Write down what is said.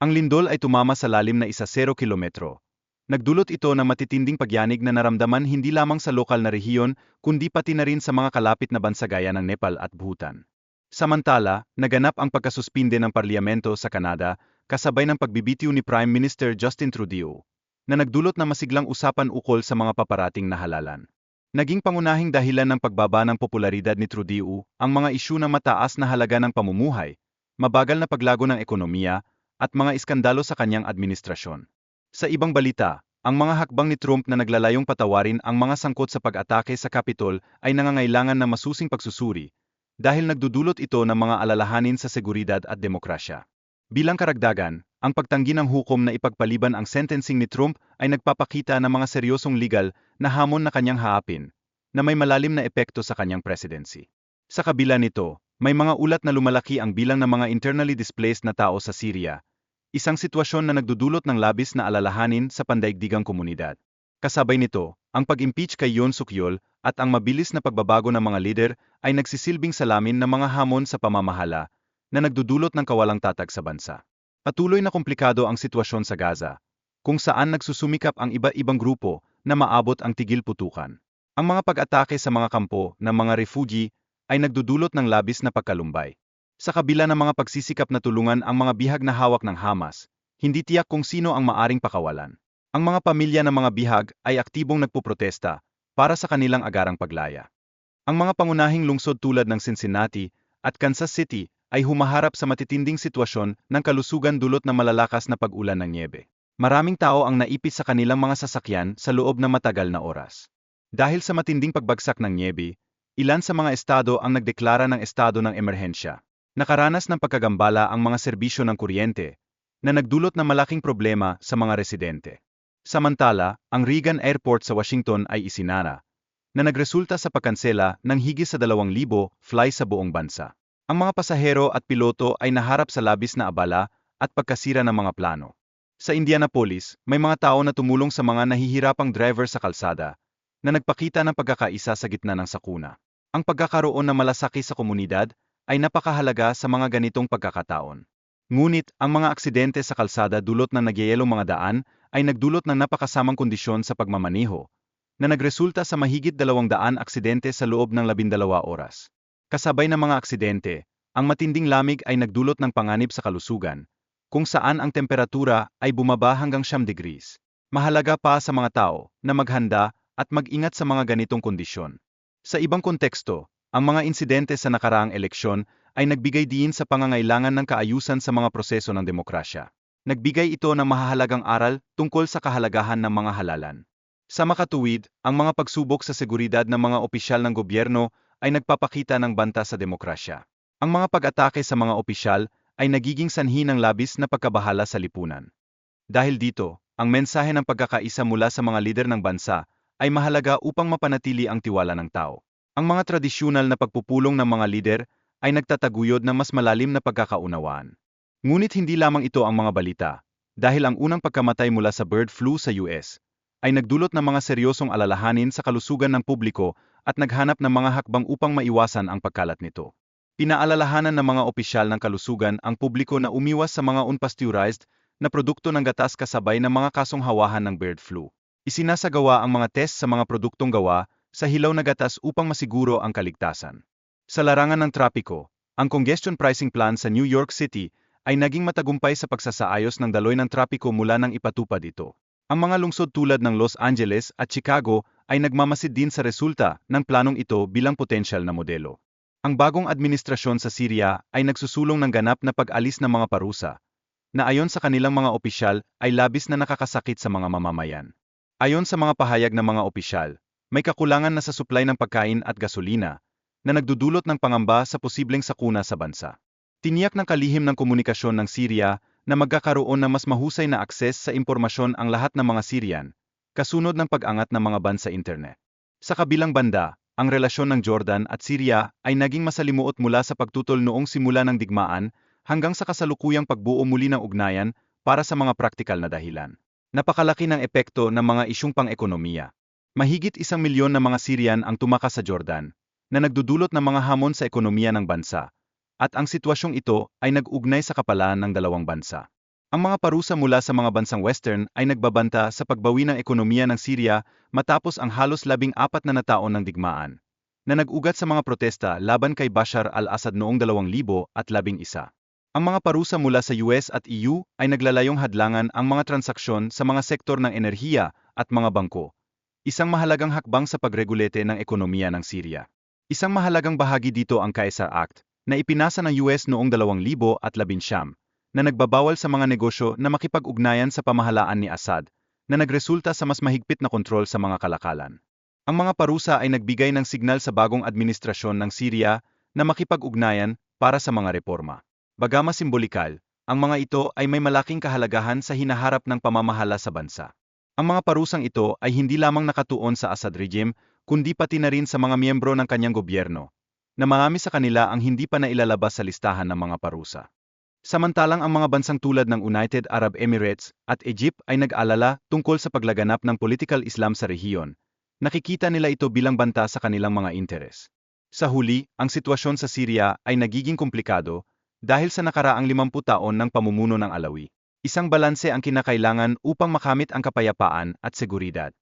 Ang lindol ay tumama sa lalim na isa 0 kilometro. Nagdulot ito ng matitinding pagyanig na naramdaman hindi lamang sa lokal na rehiyon, kundi pati na rin sa mga kalapit na bansa gaya ng Nepal at Bhutan. Samantala, naganap ang pagkasuspinde ng parlamento sa Canada kasabay ng pagbibitiw ni Prime Minister Justin Trudeau, na nagdulot na masiglang usapan ukol sa mga paparating na halalan. Naging pangunahing dahilan ng pagbaba ng popularidad ni Trudeau ang mga isyu na mataas na halaga ng pamumuhay, mabagal na paglago ng ekonomiya, at mga iskandalo sa kanyang administrasyon. Sa ibang balita, ang mga hakbang ni Trump na naglalayong patawarin ang mga sangkot sa pag-atake sa Capitol ay nangangailangan ng masusing pagsusuri dahil nagdudulot ito ng mga alalahanin sa seguridad at demokrasya. Bilang karagdagan, ang pagtanggi ng hukom na ipagpaliban ang sentencing ni Trump ay nagpapakita ng mga seryosong legal na hamon na kanyang haapin, na may malalim na epekto sa kanyang presidency. Sa kabila nito, may mga ulat na lumalaki ang bilang ng mga internally displaced na tao sa Syria, isang sitwasyon na nagdudulot ng labis na alalahanin sa pandaigdigang komunidad. Kasabay nito, ang pag-impeach kay Yoon Suk Yeol at ang mabilis na pagbabago ng mga lider ay nagsisilbing salamin ng mga hamon sa pamamahala na nagdudulot ng kawalang tatag sa bansa. Patuloy na komplikado ang sitwasyon sa Gaza, kung saan nagsusumikap ang iba-ibang grupo na maabot ang tigil putukan. Ang mga pag-atake sa mga kampo ng mga refugee ay nagdudulot ng labis na pagkalumbay. Sa kabila ng mga pagsisikap na tulungan ang mga bihag na hawak ng Hamas, hindi tiyak kung sino ang maaring pakawalan. Ang mga pamilya ng mga bihag ay aktibong nagpuprotesta para sa kanilang agarang paglaya. Ang mga pangunahing lungsod tulad ng Cincinnati at Kansas City ay humaharap sa matitinding sitwasyon ng kalusugan dulot ng malalakas na pag-ulan ng niebe. Maraming tao ang naipit sa kanilang mga sasakyan sa loob ng matagal na oras. Dahil sa matinding pagbagsak ng niebe, ilan sa mga estado ang nagdeklara ng estado ng emerhensya. Nakaranas ng pagkagambala ang mga serbisyo ng kuryente, na nagdulot ng malaking problema sa mga residente. Samantala, ang Reagan Airport sa Washington ay isinara, na nagresulta sa pagkansela ng higit sa 2,000 fly sa buong bansa. Ang mga pasahero at piloto ay naharap sa labis na abala at pagkasira ng mga plano. Sa Indianapolis, may mga tao na tumulong sa mga nahihirapang driver sa kalsada, na nagpakita ng pagkakaisa sa gitna ng sakuna. Ang pagkakaroon ng malasaki sa komunidad ay napakahalaga sa mga ganitong pagkakataon. Ngunit, ang mga aksidente sa kalsada dulot ng nagyayelong mga daan ay nagdulot ng napakasamang kondisyon sa pagmamaniho, na nagresulta sa mahigit 200 aksidente sa loob ng 12 oras. Kasabay ng mga aksidente, ang matinding lamig ay nagdulot ng panganib sa kalusugan, kung saan ang temperatura ay bumaba hanggang 7 degrees. Mahalaga pa sa mga tao na maghanda at mag-ingat sa mga ganitong kondisyon. Sa ibang konteksto, ang mga insidente sa nakaraang eleksyon ay nagbigay din sa pangangailangan ng kaayusan sa mga proseso ng demokrasya. Nagbigay ito ng mahahalagang aral tungkol sa kahalagahan ng mga halalan. Sa makatuwid, ang mga pagsubok sa seguridad ng mga opisyal ng gobyerno ay nagpapakita ng banta sa demokrasya. Ang mga pag-atake sa mga opisyal ay nagiging sanhi ng labis na pagkabahala sa lipunan. Dahil dito, ang mensahe ng pagkakaisa mula sa mga lider ng bansa ay mahalaga upang mapanatili ang tiwala ng tao. Ang mga tradisyonal na pagpupulong ng mga lider ay nagtataguyod ng mas malalim na pagkakaunawaan. Ngunit hindi lamang ito ang mga balita, dahil ang unang pagkamatay mula sa bird flu sa US ay nagdulot ng mga seryosong alalahanin sa kalusugan ng publiko at naghanap ng mga hakbang upang maiwasan ang pagkalat nito. Pinaalalahanan ng mga opisyal ng kalusugan ang publiko na umiwas sa mga unpasteurized na produkto ng gatas kasabay ng mga kasong hawahan ng bird flu. Isinasagawa ang mga test sa mga produktong gawa sa hilaw na gatas upang masiguro ang kaligtasan. Sa larangan ng trapiko, ang congestion pricing plan sa New York City ay naging matagumpay sa pagsasaayos ng daloy ng trapiko mula nang ipatupad ito. Ang mga lungsod tulad ng Los Angeles at Chicago ay nagmamasid din sa resulta ng planong ito bilang potensyal na modelo. Ang bagong administrasyon sa Syria ay nagsusulong ng ganap na pag-alis ng mga parusa, na ayon sa kanilang mga opisyal ay labis na nakakasakit sa mga mamamayan. Ayon sa mga pahayag ng mga opisyal, may kakulangan na sa supply ng pagkain at gasolina, na nagdudulot ng pangamba sa posibleng sakuna sa bansa. Tiniyak ng kalihim ng komunikasyon ng Syria na magkakaroon ng mas mahusay na akses sa impormasyon ang lahat ng mga Syrian, kasunod ng pag-angat ng mga ban sa internet. Sa kabilang banda, ang relasyon ng Jordan at Syria ay naging masalimuot mula sa pagtutol noong simula ng digmaan hanggang sa kasalukuyang pagbuo muli ng ugnayan para sa mga praktikal na dahilan. Napakalaki ng epekto ng mga isyong pang-ekonomiya. Mahigit isang milyon na mga Syrian ang tumakas sa Jordan, na nagdudulot ng mga hamon sa ekonomiya ng bansa, at ang sitwasyong ito ay nag-ugnay sa kapalaan ng dalawang bansa. Ang mga parusa mula sa mga bansang Western ay nagbabanta sa pagbawi ng ekonomiya ng Syria matapos ang halos labing apat na nataon ng digmaan, na nag-ugat sa mga protesta laban kay Bashar al-Assad noong 2011. Ang mga parusa mula sa US at EU ay naglalayong hadlangan ang mga transaksyon sa mga sektor ng enerhiya at mga bangko, isang mahalagang hakbang sa pagregulete ng ekonomiya ng Syria. Isang mahalagang bahagi dito ang Caesar Act, na ipinasa ng US noong 2011 na nagbabawal sa mga negosyo na makipag-ugnayan sa pamahalaan ni Assad, na nagresulta sa mas mahigpit na kontrol sa mga kalakalan. Ang mga parusa ay nagbigay ng signal sa bagong administrasyon ng Syria na makipag-ugnayan para sa mga reforma. Bagama simbolikal, ang mga ito ay may malaking kahalagahan sa hinaharap ng pamamahala sa bansa. Ang mga parusang ito ay hindi lamang nakatuon sa Assad regime, kundi pati na rin sa mga miyembro ng kanyang gobyerno, na marami sa kanila ang hindi pa nailalabas sa listahan ng mga parusa. Samantalang ang mga bansang tulad ng United Arab Emirates at Egypt ay nag-alala tungkol sa paglaganap ng political Islam sa rehiyon, nakikita nila ito bilang banta sa kanilang mga interes. Sa huli, ang sitwasyon sa Syria ay nagiging komplikado dahil sa nakaraang 50 taon ng pamumuno ng Alawi. Isang balanse ang kinakailangan upang makamit ang kapayapaan at seguridad.